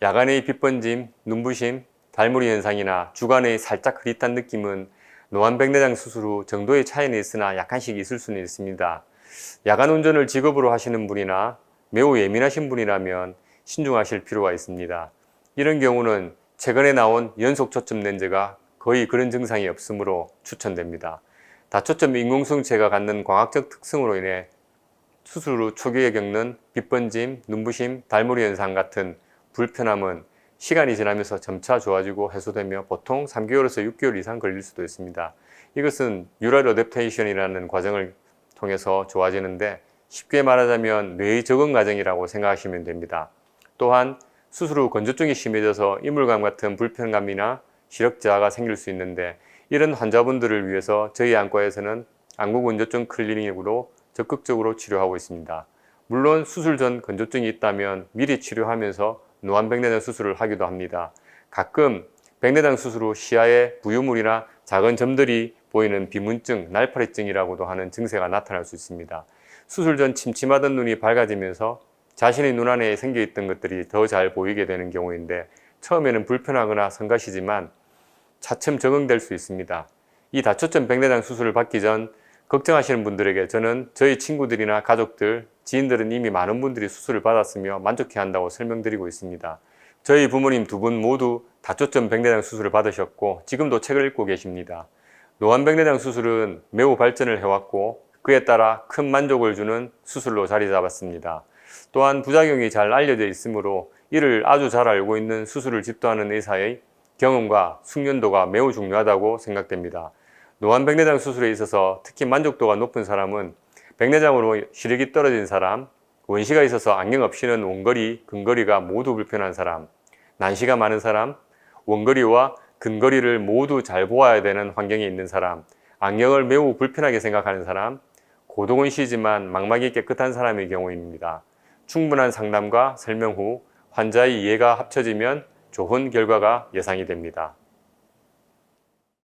야간의 빛번짐, 눈부심, 달무리 현상이나 주간의 살짝 흐릿한 느낌은 노안백내장 수술 후 정도의 차이는 있으나 약간씩 있을 수는 있습니다. 야간 운전을 직업으로 하시는 분이나 매우 예민하신 분이라면 신중하실 필요가 있습니다. 이런 경우는 최근에 나온 연속 초점 렌즈가 거의 그런 증상이 없으므로 추천됩니다. 다초점 인공성체가 갖는 광학적 특성으로 인해 수술 후 초기에 겪는 빛번짐, 눈부심, 달무리 현상 같은 불편함은 시간이 지나면서 점차 좋아지고 해소되며 보통 3개월에서 6개월 이상 걸릴 수도 있습니다. 이것은 뉴럴 어댑테이션이라는 과정을 통해서 좋아지는데 쉽게 말하자면 뇌의 적응 과정이라고 생각하시면 됩니다. 또한 수술 후 건조증이 심해져서 이물감 같은 불편감이나 시력 저하가 생길 수 있는데 이런 환자분들을 위해서 저희 안과에서는 안구 건조증 클리닉으로 적극적으로 치료하고 있습니다. 물론 수술 전 건조증이 있다면 미리 치료하면서 노안백내장 수술을 하기도 합니다. 가끔 백내장 수술 후 시야에 부유물이나 작은 점들이 보이는 비문증, 날파리증이라고도 하는 증세가 나타날 수 있습니다. 수술 전 침침하던 눈이 밝아지면서 자신의 눈 안에 생겨 있던 것들이 더 잘 보이게 되는 경우인데 처음에는 불편하거나 성가시지만 차츰 적응될 수 있습니다. 이 다초점 백내장 수술을 받기 전 걱정하시는 분들에게 저는 저희 친구들이나 가족들, 지인들은 이미 많은 분들이 수술을 받았으며 만족해 한다고 설명드리고 있습니다. 저희 부모님 두 분 모두 다초점 백내장 수술을 받으셨고 지금도 책을 읽고 계십니다. 노안 백내장 수술은 매우 발전을 해왔고 그에 따라 큰 만족을 주는 수술로 자리 잡았습니다. 또한 부작용이 잘 알려져 있으므로 이를 아주 잘 알고 있는 수술을 집도하는 의사의 경험과 숙련도가 매우 중요하다고 생각됩니다. 노안 백내장 수술에 있어서 특히 만족도가 높은 사람은 백내장으로 시력이 떨어진 사람, 원시가 있어서 안경 없이는 원거리, 근거리가 모두 불편한 사람, 난시가 많은 사람, 원거리와 근거리를 모두 잘 보아야 되는 환경에 있는 사람, 안경을 매우 불편하게 생각하는 사람, 고도근시지만 망막이 깨끗한 사람의 경우입니다. 충분한 상담과 설명 후 환자의 이해가 합쳐지면 좋은 결과가 예상이 됩니다.